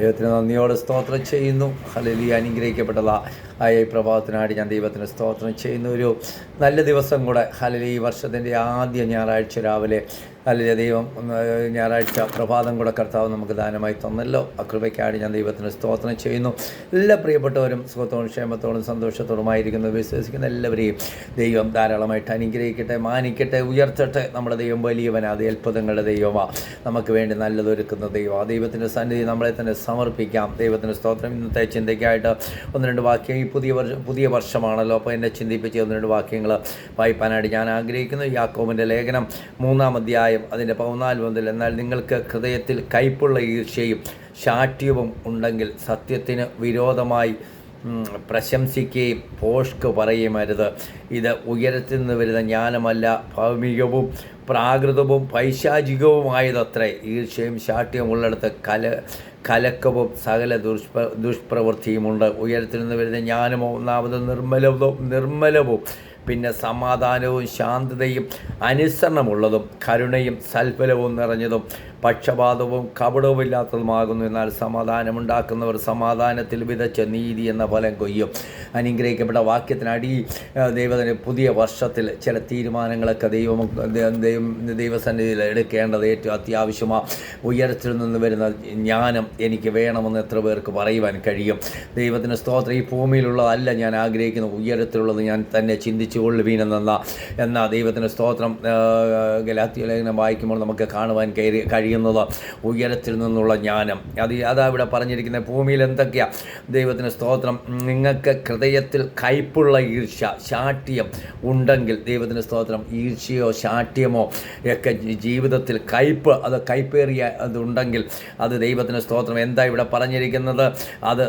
ദൈവത്തിന് നന്ദിയോടെ സ്തോത്രം ചെയ്യുന്നു. ഹലലി അനുഗ്രഹിക്കപ്പെട്ടതാ. ആയ ഈ പ്രഭാതത്തിനായിട്ട് ഞാൻ ദൈവത്തിന് സ്തോത്രം ചെയ്യുന്ന ഒരു നല്ല ദിവസം കൂടെ. ഹലലി ഈ വർഷത്തിന്റെ ആദ്യ ഞായറാഴ്ച രാവിലെ ഹലലി ദൈവം ഞായറാഴ്ച പ്രഭാതം കൂടെ കർത്താവ് നമുക്ക് ദാനമായി തന്നല്ലോ. അകൃപയ്ക്കാണ് ഞാൻ ദൈവത്തിന് സ്തോത്രം ചെയ്യുന്നു. എല്ലാ പ്രിയപ്പെട്ടവരും സുഖത്തോടും ക്ഷേമത്തോടും സന്തോഷത്തോടുമായിരിക്കുന്നു വിശ്വസിക്കുന്ന എല്ലാവരെയും ദൈവം ധാരാളമായിട്ട് അനുഗ്രഹിക്കട്ടെ മാനിക്കട്ടെ ഉയർത്തട്ടെ. നമ്മുടെ ദൈവം വലിയവനാ അത് അത്ഭുതങ്ങളുടെ ദൈവമാണ് നമുക്ക് വേണ്ടി നല്ലതൊരുക്കുന്ന ദൈവം. ആ ദൈവത്തിന്റെ സന്നിധി നമ്മളെ തന്നെ സമർപ്പിക്കാം. ദൈവത്തിന്റെ സ്തോത്രം. ഇന്നത്തെ ചിന്തയ്ക്കായിട്ട് ഒന്ന് രണ്ട് വാക്യം. ഈ പുതിയ വർഷം പുതിയ വർഷമാണല്ലോ. അപ്പോൾ എന്നെ ചിന്തിപ്പിച്ച് ഒന്ന് രണ്ട് വാക്യങ്ങൾ വായിപ്പാനായിട്ട് ഞാൻ ആഗ്രഹിക്കുന്നു. യാക്കോബിന്റെ ലേഖനം മൂന്നാം അധ്യായം അതിന്റെ പതിനാല് മുതൽ എന്നാൽ നിങ്ങൾക്ക് ഹൃദയത്തിൽ കയ്പുള്ള ഈർഷ്യയും ശാഠ്യവും ഉണ്ടെങ്കിൽ സത്യത്തിന് വിരോധമായി പ്രശംസിക്കുകയും പോഷ്ക്ക് പറയുമരുത്. ഇത് ഉയരത്തിൽ നിന്ന് വരുന്ന ജ്ഞാനമല്ല ഭൗമികവും പ്രാകൃതവും പൈശാചികവുമായതത്രേ. ഈർഷ്യയും ശാഠ്യവും ഉള്ളിടത്ത് കല കലക്കവും സകല ദുഷ്പ്ര ദുഷ്പ്രവൃത്തിയുമുണ്ട് ഉയരത്തിൽ നിന്ന് വരുന്ന ജ്ഞാനമോ ഒന്നാമത് നിർമ്മലവും നിർമ്മലവും പിന്നെ സമാധാനവും ശാന്തതയും അനുസരണമുള്ളതും കരുണയും സൽഫലവും നിറഞ്ഞതും പക്ഷപാതവും കപടവുമില്ലാത്തതുമാകുന്നു എന്നാൽ സമാധാനമുണ്ടാക്കുന്നവർ സമാധാനത്തിൽ വിതച്ച നീതി എന്ന ഫലം കൊയ്യും. അനുഗ്രഹിക്കപ്പെട്ട വാക്യത്തിനടി ദൈവത്തിന് പുതിയ വർഷത്തിൽ ചില തീരുമാനങ്ങളൊക്കെ ദൈവം ദൈവം ദൈവസന്നിധിയിൽ എടുക്കേണ്ടത് ഏറ്റവും അത്യാവശ്യമാണ് ഉയരത്തിൽ നിന്ന് വരുന്ന ജ്ഞാനം എനിക്ക് വേണമെന്ന് എത്ര പേർക്ക് പറയുവാൻ കഴിയും. ദൈവത്തിന് സ്തോത്രം. ഈ ഭൂമിയിലുള്ളതല്ല ഞാൻ ആഗ്രഹിക്കുന്ന ഉയരത്തിലുള്ളത് ഞാൻ തന്നെ ചിന്തിച്ചു കൊള്ളുവീനെന്നാ എന്ന ദൈവത്തിന് സ്തോത്രം ഗലാത്തിയ ലേഖനം വായിക്കുമ്പോൾ നമുക്ക് കാണുവാൻ കഴി കഴിയുന്നത് ഉയരത്തിൽ നിന്നുള്ള ജ്ഞാനം. അത് അതാ ഇവിടെ പറഞ്ഞിരിക്കുന്നത് ഭൂമിയിൽ എന്തൊക്കെയാണ് ദൈവത്തിന് സ്തോത്രം. നിങ്ങൾക്ക് ഹൃദയത്തിൽ കയ്പുള്ള ഈർഷ്യ ശാഠ്യം ഉണ്ടെങ്കിൽ ദൈവത്തിന് സ്തോത്രം. ഈർഷ്യയോ ശാഠ്യമോ ഒക്കെ ജീവിതത്തിൽ കയ്പ് അത് കയ്പേറിയ അതുണ്ടെങ്കിൽ അത് ദൈവത്തിന് സ്തോത്രം. എന്താ ഇവിടെ പറഞ്ഞിരിക്കുന്നത്? അത്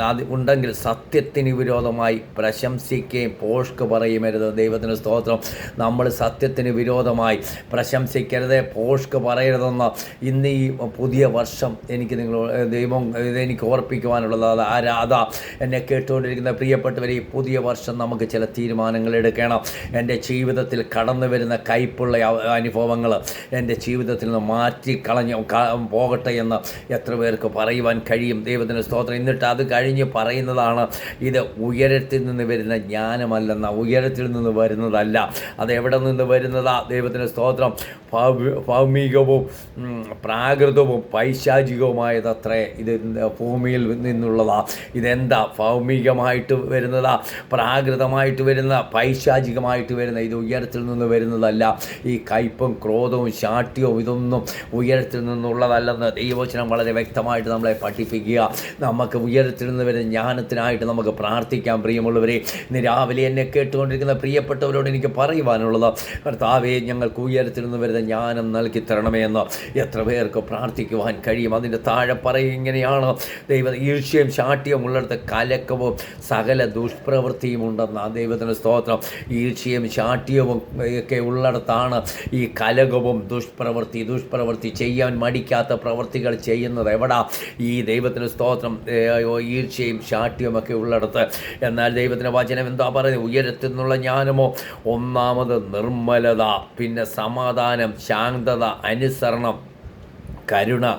അത് ഉണ്ടെങ്കിൽ സത്യത്തിന് വിരോധമായി പ്രശംസിക്കുകയും പോഷ്ക്ക് പറയുമരുത്. ദൈവത്തിന് സ്തോത്രം. നമ്മൾ സത്യത്തിന് വിരോധമായി പ്രശംസിക്കരുത് പോഷ്ക്ക് പറയരുതെന്ന് ഇന്ന് ഈ പുതിയ വർഷം എനിക്ക് നിങ്ങൾ ദൈവം ഇതെനിക്ക് ഓർപ്പിക്കുവാനുള്ളത് അത് ആരാ അതാ എന്നെ കേട്ടുകൊണ്ടിരിക്കുന്ന പ്രിയപ്പെട്ടവരെ ഈ പുതിയ വർഷം നമുക്ക് ചില തീരുമാനങ്ങൾ എടുക്കണം. എന്റെ ജീവിതത്തിൽ കടന്നു വരുന്ന കയ്പുള്ള അനുഭവങ്ങൾ എന്റെ ജീവിതത്തിൽ നിന്ന് മാറ്റി കളഞ്ഞു പോകട്ടെ എന്ന് എത്ര പേർക്ക് പറയുവാൻ കഴിയും. ദൈവത്തിന് സ്തോത്രം. എന്നിട്ട് അത് കഴിഞ്ഞ് പറയുന്നതാണ് ഇത് ഉയരത്തിൽ നിന്ന് വരുന്ന ജ്ഞാനമല്ലെന്ന ഉയരത്തിൽ നിന്ന് വരുന്നതല്ല. അത് എവിടെ നിന്ന് വരുന്നതാ? ദൈവത്തിന്റെ സ്തോത്രം. ഭൗമികവും പ്രാകൃതവും പൈശാചികവുമായതത്രേ ഇത് ഭൂമിയിൽ നിന്നുള്ളതാ. ഇതെന്താ ഭൗമികമായിട്ട് വരുന്നതാ? പ്രാകൃതമായിട്ട് വരുന്ന പൈശാചികമായിട്ട് വരുന്ന ഇത് ഉയരത്തിൽ നിന്ന് വരുന്നതല്ല. ഈ കയ്പും ക്രോധവും ശാഠ്യവും ഇതൊന്നും ഉയരത്തിൽ നിന്നുള്ളതല്ലെന്ന് ദൈവവചനം വളരെ വ്യക്തമായിട്ട് നമ്മളെ പഠിപ്പിക്കുക. നമുക്ക് ഉയരത്തിൽ നിന്ന് വരുന്ന ജ്ഞാനത്തിനായിട്ട് നമുക്ക് പ്രാർത്ഥിക്കാം. പ്രിയമുള്ളവരെ ഇന്ന് രാവിലെ എന്നെ കേട്ടുകൊണ്ടിരിക്കുന്ന പ്രിയപ്പെട്ടവരോട് എനിക്ക് പറയുവാനുള്ളത് കർത്താവെ ഞങ്ങൾക്ക് ഉയരത്തിൽ നിന്ന് വരുന്ന ജ്ഞാനം നൽകി തരണമേ എന്ന്. എത്ര പേർക്ക് പ്രാർത്ഥിക്കുവാൻ കഴിയും? അതിന്റെ താഴെ പറയും ഇങ്ങനെയാണ്. ദൈവം ഈർഷ്യയും ശാഠ്യവും ഉള്ളിടത്ത് കലക്കവും സകല ദുഷ്പ്രവൃത്തിയും ഉണ്ടെന്ന് ദൈവത്തിന്റെ സ്തോത്രം. ഈർഷ്യയും ശാഠ്യവും ഒക്കെ ഉള്ളിടത്താണ് ഈ കലകവും ദുഷ്പ്രവൃത്തി ദുഷ്പ്രവൃത്തി ചെയ്യാൻ മടിക്കാത്ത പ്രവൃത്തികൾ ചെയ്യുന്നത്. എവിടാ? ഈ ദൈവത്തിന്റെ സ്തോത്രം ഈർഷ്യയും ശാഠ്യവും ഒക്കെ ഉള്ളിടത്ത്. എന്നാൽ ദൈവത്തിന്റെ വചനം എന്താ പറയുന്നത്? ഉയരത്തിൽ നിന്നുള്ള ജ്ഞാനമോ? ഒന്നാമത് നിർമ്മലത പിന്നെ സമാധാനം ശാന്തത അനുസരണം. കരുണ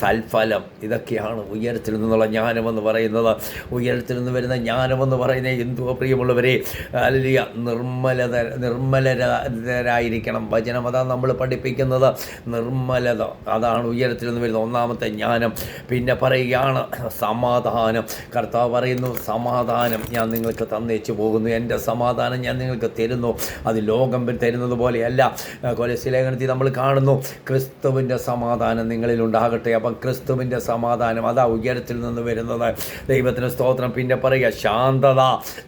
സൽഫലം ഇതൊക്കെയാണ് ഉയരത്തിൽ നിന്നുള്ള ജ്ഞാനമെന്ന് പറയുന്നത്. ഉയരത്തിൽ നിന്ന് വരുന്ന ജ്ഞാനമെന്ന് പറയുന്ന എന്തോ പ്രിയമുള്ളവരെ? അല്ലിയ നിർമ്മലത നിർമ്മലരായിരിക്കണം. വചനം അതാണ് നമ്മൾ പഠിപ്പിക്കുന്നത്. നിർമ്മലത അതാണ് ഉയരത്തിൽ നിന്ന് വരുന്ന ഒന്നാമത്തെ ജ്ഞാനം. പിന്നെ പറയുകയാണ് സമാധാനം. കർത്താവ് പറയുന്നു സമാധാനം ഞാൻ നിങ്ങൾക്ക് തന്നേച്ചു പോകുന്നു. എന്റെ സമാധാനം ഞാൻ നിങ്ങൾക്ക് തരുന്നു. അത് ലോകം തരുന്നത് പോലെയല്ല. കൊലശിലേഖനത്തിൽ നമ്മൾ കാണുന്നു ക്രിസ്തുവിന്റെ സമാധാനം നിങ്ങളിൽ ഉണ്ടാകട്ടെ അപ്പം ക്രിസ്തുവിന്റെ സമാധാനം അതാ ഉയരത്തിൽ നിന്ന് വരുന്നത്. ദൈവത്തിന് സ്തോത്രം. പിന്നെ പറയുക ശാന്തത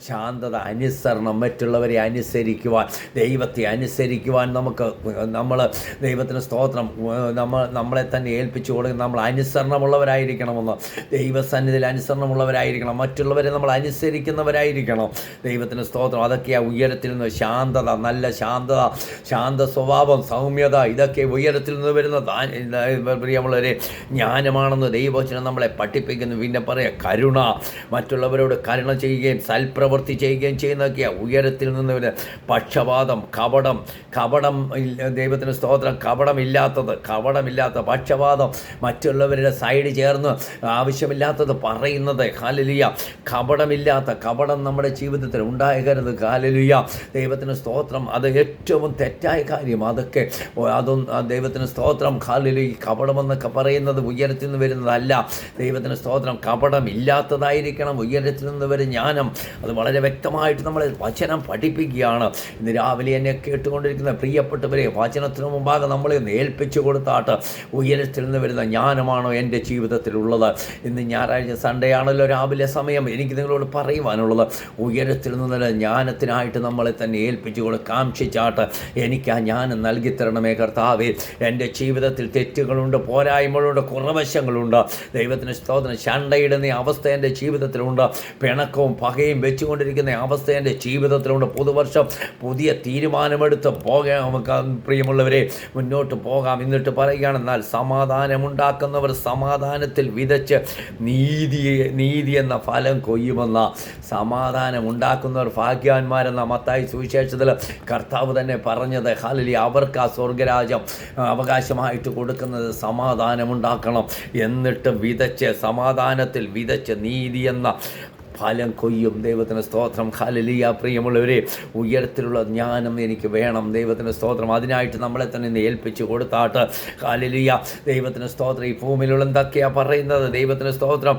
ശാന്തത അനുസരണം മറ്റുള്ളവരെ അനുസരിക്കുവാൻ ദൈവത്തെ അനുസരിക്കുവാൻ നമുക്ക് നമ്മൾ ദൈവത്തിന് സ്തോത്രം നമ്മൾ നമ്മളെ തന്നെ ഏൽപ്പിച്ചു കൊടുക്കുന്ന നമ്മൾ അനുസരണമുള്ളവരായിരിക്കണമെന്ന്. ദൈവസന്നിധിയിൽ അനുസരണമുള്ളവരായിരിക്കണം. മറ്റുള്ളവരെ നമ്മൾ അനുസരിക്കുന്നവരായിരിക്കണം. ദൈവത്തിന് സ്തോത്രം. അതൊക്കെയാ ഉയരത്തിൽ നിന്ന് ശാന്തത നല്ല ശാന്തത ശാന്ത സ്വഭാവം സൗമ്യത ഇതൊക്കെ ഉയരത്തിൽ നിന്ന് വരുന്ന പ്രിയമുള്ളവരെ ജ്ഞാനമാണെന്ന് ദൈവവചനം നമ്മളെ പഠിപ്പിക്കുന്നു. പിന്നെ പറയാം കരുണ. മറ്റുള്ളവരോട് കരുണ ചെയ്യുകയും സൽപ്രവൃത്തി ചെയ്യുകയും ചെയ്യുന്നതൊക്കെയാണ് ഉയരത്തിൽ നിന്ന് പക്ഷപാതം കപടം. കപടം ദൈവത്തിന് സ്തോത്രം. കപടമില്ലാത്തത് കപടമില്ലാത്ത പക്ഷപാതം. മറ്റുള്ളവരുടെ സൈഡ് ചേർന്ന് ആവശ്യമില്ലാത്തത് പറയുന്നത്. കാലലിയ കപടമില്ലാത്ത കപടം നമ്മുടെ ജീവിതത്തിൽ ഉണ്ടാകരുത് കാലലിയ ദൈവത്തിന് സ്തോത്രം. അത് ഏറ്റവും തെറ്റായ കാര്യം. അതൊക്കെ ആ ദൈവത്തിന് സ്തോത്രം. ഹാലലി കപടമെന്നൊക്കെ പറയുന്നത് ഉയരത്തിൽ നിന്ന് വരുന്നതല്ല. ദൈവത്തിന് സ്തോത്രം. കപടം ഇല്ലാത്തതായിരിക്കണം ഉയരത്തിൽ നിന്ന് വരും ജ്ഞാനം. അത് വളരെ വ്യക്തമായിട്ട് നമ്മൾ വചനം പഠിപ്പിക്കുകയാണ്. ഇന്ന് രാവിലെ എന്നെ കേട്ടുകൊണ്ടിരിക്കുന്ന പ്രിയപ്പെട്ടവരെ വചനത്തിന് മുമ്പാകെ നമ്മളെ ഏൽപ്പിച്ചു കൊടുത്താട്ട് ഉയരത്തിൽ നിന്ന് വരുന്ന ജ്ഞാനമാണോ എന്റെ ജീവിതത്തിലുള്ളത്? ഇന്ന് ഞായറാഴ്ച സൺഡേ ആണല്ലോ രാവിലെ സമയം. എനിക്ക് നിങ്ങളോട് പറയുവാനുള്ളത്. ഉയരത്തിൽ നിന്നുള്ള ജ്ഞാനത്തിനായിട്ട് നമ്മളെ തന്നെ ഏൽപ്പിച്ചു കൊടുക്കാംക്ഷിച്ചാട്ട് എനിക്ക് ആ ജ്ഞാനം നൽകി തരണമേ കർത്താവേ. എന്റെ ജീവിതത്തിൽ തെറ്റുകളുണ്ട് പോരായ്മകളുണ്ട് കുറവശങ്ങളുണ്ട്. ദൈവത്തിന് സ്തോത്രം. ശണ്ടയിടുന്ന അവസ്ഥ എന്റെ ജീവിതത്തിലുണ്ട്. പിണക്കവും പകയും വെച്ചുകൊണ്ടിരിക്കുന്ന അവസ്ഥ എന്റെ ജീവിതത്തിലുണ്ട്. പുതുവർഷം പുതിയ തീരുമാനമെടുത്ത് പോകാം. പ്രിയമുള്ളവരെ മുന്നോട്ട് പോകാം. എന്നിട്ട് പറയുകയാണ് എന്നാൽ സമാധാനമുണ്ടാക്കുന്നവർ സമാധാനത്തിൽ വിതച്ച് നീതി നീതി എന്ന ഫലം കൊയ്യുമെന്ന സമാധാനം ഉണ്ടാക്കുന്നവർ ഭാഗ്യവാന്മാരെന്ന മത്തായി സുവിശേഷത്തിൽ കർത്താവ് തന്നെ പറഞ്ഞത് ഹാലലി അവർക്ക് ആ സ്വർഗരാജ്യം അവകാശമായിട്ട് കൊടുക്കുന്നത് സമാധാനമുണ്ടാക്കണം. എന്നിട്ട് വിതച്ച് സമാധാനത്തിൽ വിതച്ച് നീതി എന്ന ഫലം കൊയ്യും. ദൈവത്തിന് സ്തോത്രം. ഹലലിയ പ്രിയമുള്ളവരെ ഉയരത്തിലുള്ള ജ്ഞാനം എനിക്ക് വേണം. ദൈവത്തിന് സ്തോത്രം. അതിനായിട്ട് നമ്മളെ തന്നെ ഇന്ന് ഏൽപ്പിച്ച് കൊടുത്താട്ട്. ഹലലിയ ദൈവത്തിന് സ്തോത്രം. ഈ ഭൂമിയിലുള്ള എന്തൊക്കെയാണ് പറയുന്നത്? ദൈവത്തിന് സ്തോത്രം.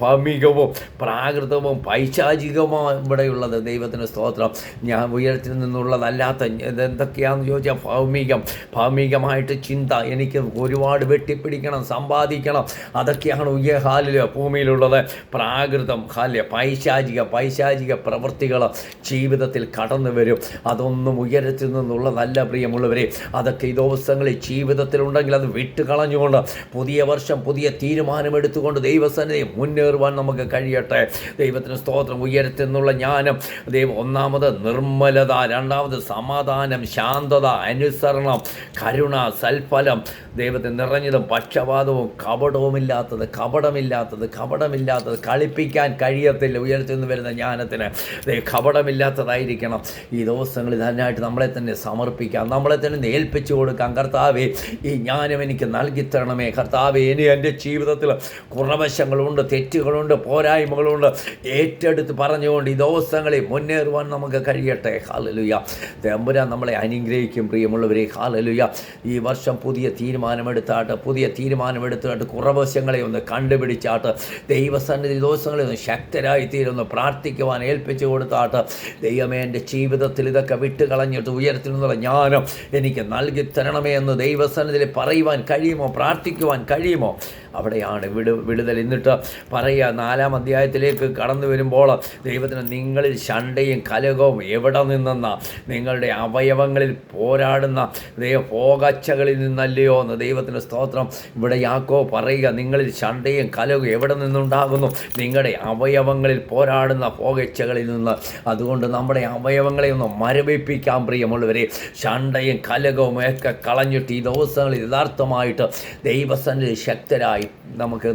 ഭൗമികവും പ്രാകൃതവും പൈശാചികവും ഇവിടെയുള്ളത്. ദൈവത്തിന് സ്തോത്രം. ഞാൻ ഉയരത്തിൽ നിന്നുള്ളതല്ലാത്ത ഇതെന്തൊക്കെയാണെന്ന് ചോദിച്ചാൽ ഭൗമികം. ഭൗമികമായിട്ട് ചിന്ത. എനിക്ക് ഒരുപാട് വെട്ടിപ്പിടിക്കണം സമ്പാദിക്കണം. അതൊക്കെയാണ് ഉയ്യ ഹാലിൽ ഭൂമിയിലുള്ളത്. പ്രാകൃതം ഹല്യ പൈശാചിക പൈശാചിക പ്രവൃത്തികൾ ജീവിതത്തിൽ കടന്നു വരും. അതൊന്നും ഉയരത്തിൽ നിന്നുള്ളതല്ല പ്രിയമുള്ളവരെ അതൊക്കെ ഈ ദിവസങ്ങളിൽ ജീവിതത്തിലുണ്ടെങ്കിൽ അത് വിട്ടുകളഞ്ഞുകൊണ്ട് പുതിയ വർഷം പുതിയ തീരുമാനമെടുത്തുകൊണ്ട് ദൈവസന്നിധി മുന്നേറുവാൻ നമുക്ക് കഴിയട്ടെ. ദൈവത്തിന് സ്തോത്രം. ഉയരത്തിൽ നിന്നുള്ള ജ്ഞാനം. ദൈവം ഒന്നാമത് നിർമ്മലത രണ്ടാമത് സമാധാനം ശാന്തത അനുസരണം കരുണ സൽഫലം. ദൈവത്തെ നിറഞ്ഞതും പക്ഷപാതവും കപടവുമില്ലാത്തത് കപടമില്ലാത്തത് കപടമില്ലാത്തത് കളിപ്പിക്കാൻ കഴിയത്തില്ല. ഉയരത്തിൽ നിന്ന് വരുന്ന ജ്ഞാനത്തിന്. കപടമില്ലാത്തതായിരിക്കണം. ഈ ദിവസങ്ങളിൽ അതിനായിട്ട് നമ്മളെ തന്നെ സമർപ്പിക്കാം. നമ്മളെ തന്നെ ഏൽപ്പിച്ചു കൊടുക്കാം. കർത്താവേ ഈ ജ്ഞാനം എനിക്ക് നൽകിത്തരണമേ. കർത്താവെ ഇനി എന്റെ ജീവിതത്തിൽ കുറവശങ്ങളുണ്ട് തെറ്റുകളുണ്ട് പോരായ്മകളുണ്ട്. ഏറ്റെടുത്ത് പറഞ്ഞുകൊണ്ട് ഈ ദിവസങ്ങളിൽ മുന്നേറുവാൻ നമുക്ക് കഴിയട്ടെ. ഹാലലുയ തെമ്പുരാൻ നമ്മളെ അനുഗ്രഹിക്കും പ്രിയമുള്ളവരെ. ഹാലലുയ ഈ വർഷം പുതിയ തീരുമാനമെടുത്താട്ട് പുതിയ തീരുമാനമെടുത്താട്ട് കുറവശങ്ങളെ ഒന്ന് കണ്ടുപിടിച്ചാട്ട് ദൈവസന്നിധി ദിവസങ്ങളിൽ നിന്ന് ശക്തരായി തീരുന്നു പ്രാർത്ഥിക്കുവാൻ ഏൽപ്പിച്ചു കൊടുത്താട്ട് ദൈവമേ എന്റെ ജീവിതത്തിൽ ഇതൊക്കെ വിട്ട് കളഞ്ഞിട്ട് ഉയരത്തിൽ നിന്നുള്ള ജ്ഞാനം എനിക്ക് നൽകി തരണമേ എന്ന് ദൈവസന്നിധിയിൽ പറയുവാൻ കഴിയുമോ? പ്രാർത്ഥിക്കുവാൻ കഴിയുമോ? അവിടെയാണ് വിടു വിടുതൽ. എന്നിട്ട് പറയുക നാലാം അധ്യായത്തിലേക്ക് കടന്നു വരുമ്പോൾ ദൈവത്തിന് നിങ്ങളിൽ ശണ്ടയും കലകവും എവിടെ നിന്നെന്ന? നിങ്ങളുടെ അവയവങ്ങളിൽ പോരാടുന്ന ദൈവ പോകച്ചകളിൽ നിന്നല്ലയോ എന്ന് ദൈവത്തിന് സ്തോത്രം. ഇവിടെ യാക്കോ പറയുക നിങ്ങളിൽ ശണ്ടയും കലകവും എവിടെ നിന്നുണ്ടാകുന്നു? നിങ്ങളുടെ അവയവങ്ങളിൽ പോരാടുന്ന പോകച്ചകളിൽ നിന്ന് അതുകൊണ്ട് നമ്മുടെ അവയവങ്ങളെ ഒന്ന് മരവിപ്പിക്കാൻ പ്രിയമുള്ളവരെ ശണ്ടയും കലകവും ഒക്കെ കളഞ്ഞിട്ട് ഈ ദിവസങ്ങളിൽ യഥാർത്ഥമായിട്ട് ദൈവസന്നിധി ശക്തരായി നമുക്ക്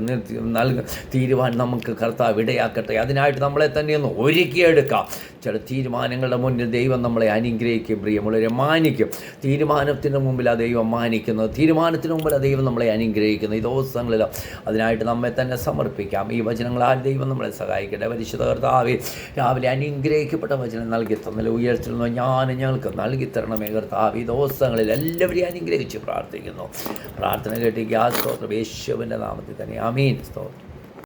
നൽക തീരുവാൻ നമുക്ക് കർത്താവ് ഇടയാക്കട്ടെ. അതിനായിട്ട് നമ്മളെ തന്നെ ഒന്ന് ഒരുക്കിയെടുക്കാം. ചില തീരുമാനങ്ങളുടെ മുന്നിൽ ദൈവം നമ്മളെ അനുഗ്രഹിക്കും പ്രിയമുള്ളവരെ മാനിക്കും. തീരുമാനത്തിന് മുമ്പിൽ ആ ദൈവം മാനിക്കുന്നത് തീരുമാനത്തിന് മുമ്പിൽ ആ ദൈവം നമ്മളെ അനുഗ്രഹിക്കുന്നു. ഈ ദിവസങ്ങളിൽ അതിനായിട്ട് നമ്മെ തന്നെ സമർപ്പിക്കാം. ഈ വചനങ്ങളാൽ ദൈവം നമ്മളെ സഹായിക്കട്ടെ. പരിശുദ്ധ കർത്താവെ രാവിലെ അനുഗ്രഹിക്കപ്പെട്ട വചനം നൽകി തന്നല്ലോ ഉയർത്തുന്നു ഞാൻ ഞങ്ങൾക്ക് നൽകി തരണമേ കർത്താവ്. ഈ ദിവസങ്ങളിൽ എല്ലാവരെയും അനുഗ്രഹിച്ച് പ്രാർത്ഥിക്കുന്നു. പ്രാർത്ഥന കേട്ടിരിക്കുക ആ സ്തോത്രം. യേശുവിന്റെ നാമത്തിൽ തന്നെ. അമീൻ സ്തോത്രം.